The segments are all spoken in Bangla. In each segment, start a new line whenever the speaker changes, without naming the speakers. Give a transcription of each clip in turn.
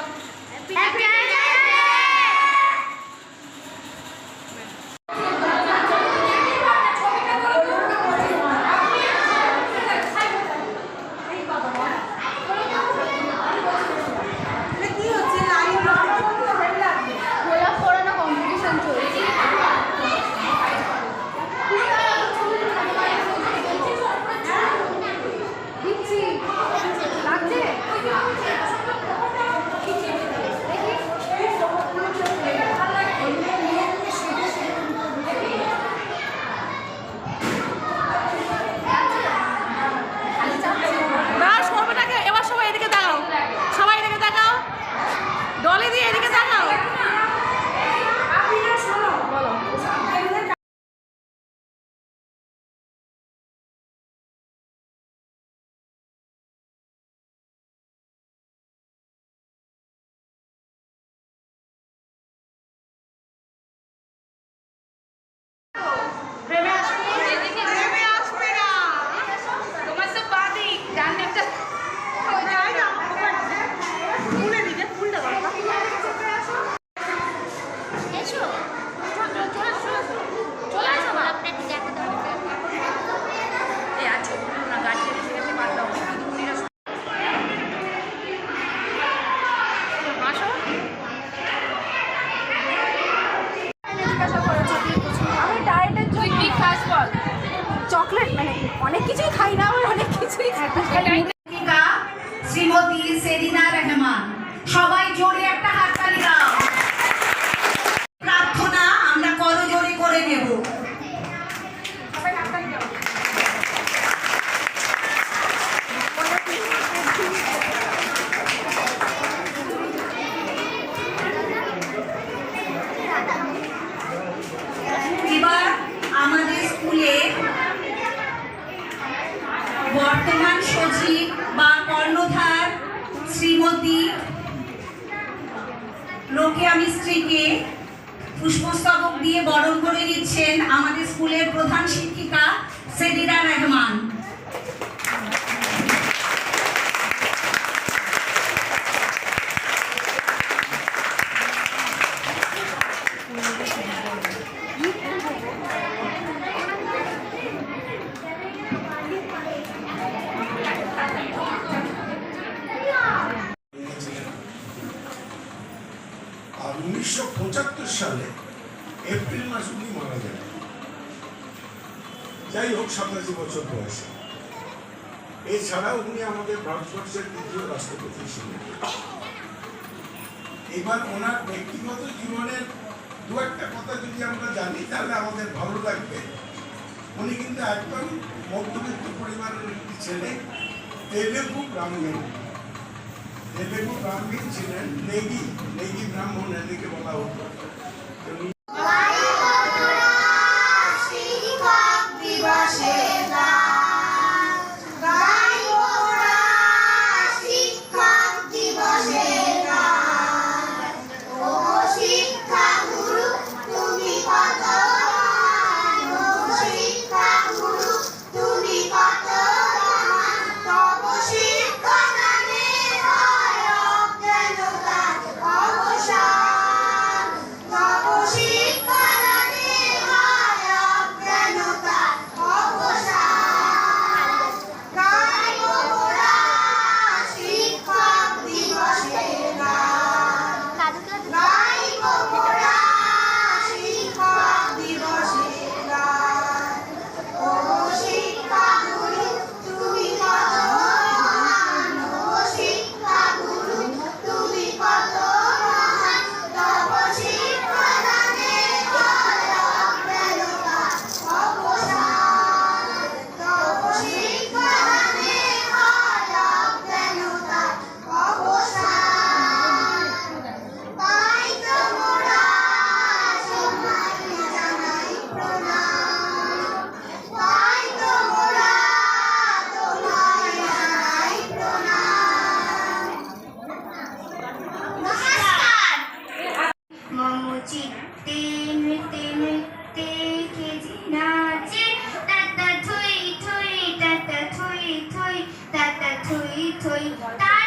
Happy বর্তমান সচিব বা কর্ণধার শ্রীমতী লোকেয়া মিস্ত্রিকে পুষ্পস্তবক দিয়ে বরণ করে নিচ্ছেন আমাদের স্কুলের প্রধান শিক্ষিকা সেদিরা রহমান।
উনিশশো পঁচাত্তর সালে এপ্রিল মাস উনি মারা যান। যাই হোক, সাতাশি বছর বয়সে। এছাড়া উনি আমাদের ভারতবর্ষের দ্বিতীয় রাষ্ট্রপতি ছিলেন। এবার ওনার ব্যক্তিগত জীবনের দু একটা কথা যদি আমরা জানি, তাহলে আমাদের ভালো লাগবে। উনি কিন্তু একদম মধ্যবিত্ত পরিবারের একটি ছেলে, তেলেগু ব্রাহ্মণ। তেলেগু ব্রাহ্মণ ছিলেন লেগি। ब्रह्म नदी
के बना होता কিছুই ঘটা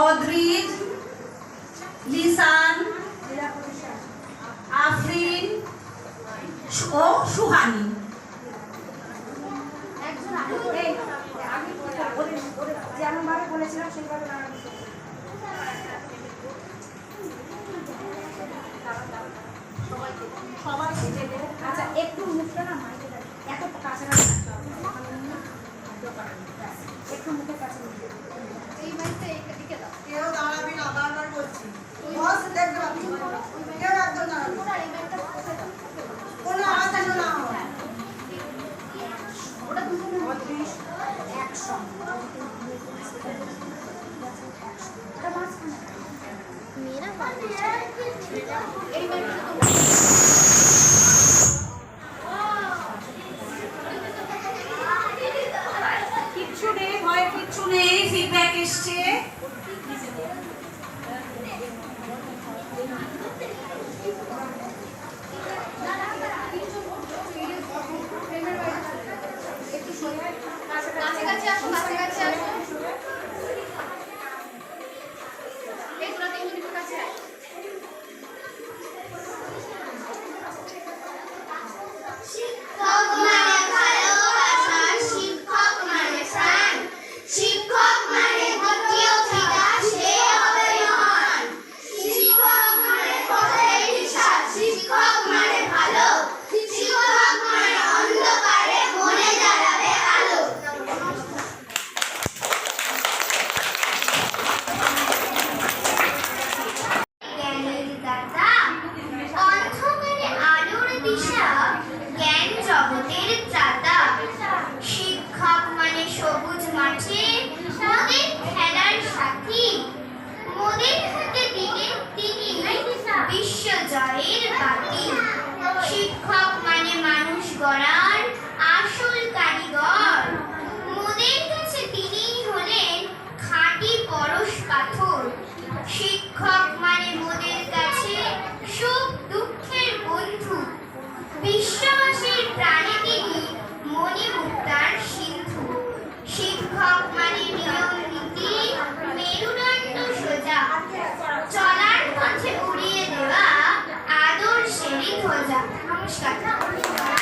অদ্রিন লিসান আফরিন ও
সুহানি।
নমস্কার।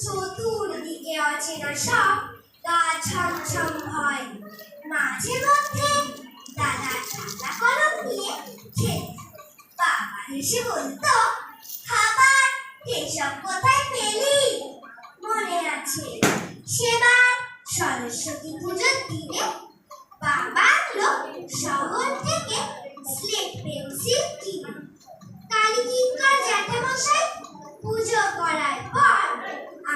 চতুর্দিকে অচেনা সব গা ছমছম হয় মাঝে মধ্যে দাদা ঠান্ডা কলম নিয়ে খেত বাবা হেসে বলতো খাবার এসব কোথায় পেলি মনে আছে সেবার সরস্বতী পুজোর দিনে বাবা আনলো শহর থেকে স্লেট পেন্সিল কিনে কালী কিঙ্কর জ্যাঠামশাই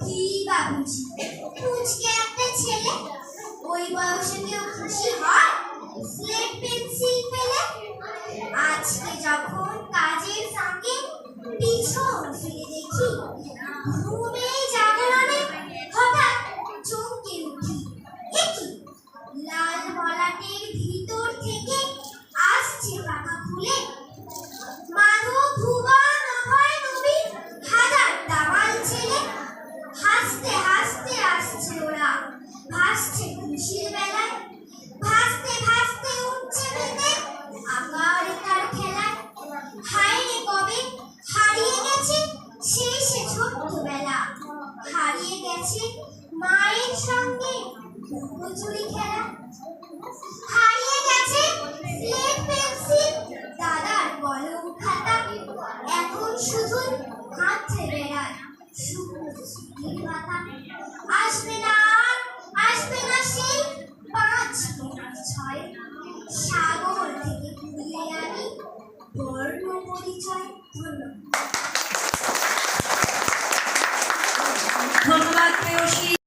কি বা বুঝি পুচকে একটা ছেলে ওই বয়সে কেউ খুশি হয় স্লেট পেন্সিল পেলে আজকে যখন কাজের ফাঁকে পিছন ফিরে দেখি পরিচয় ধন্যবাদ
ধন্যবাদ প্রেয়সী।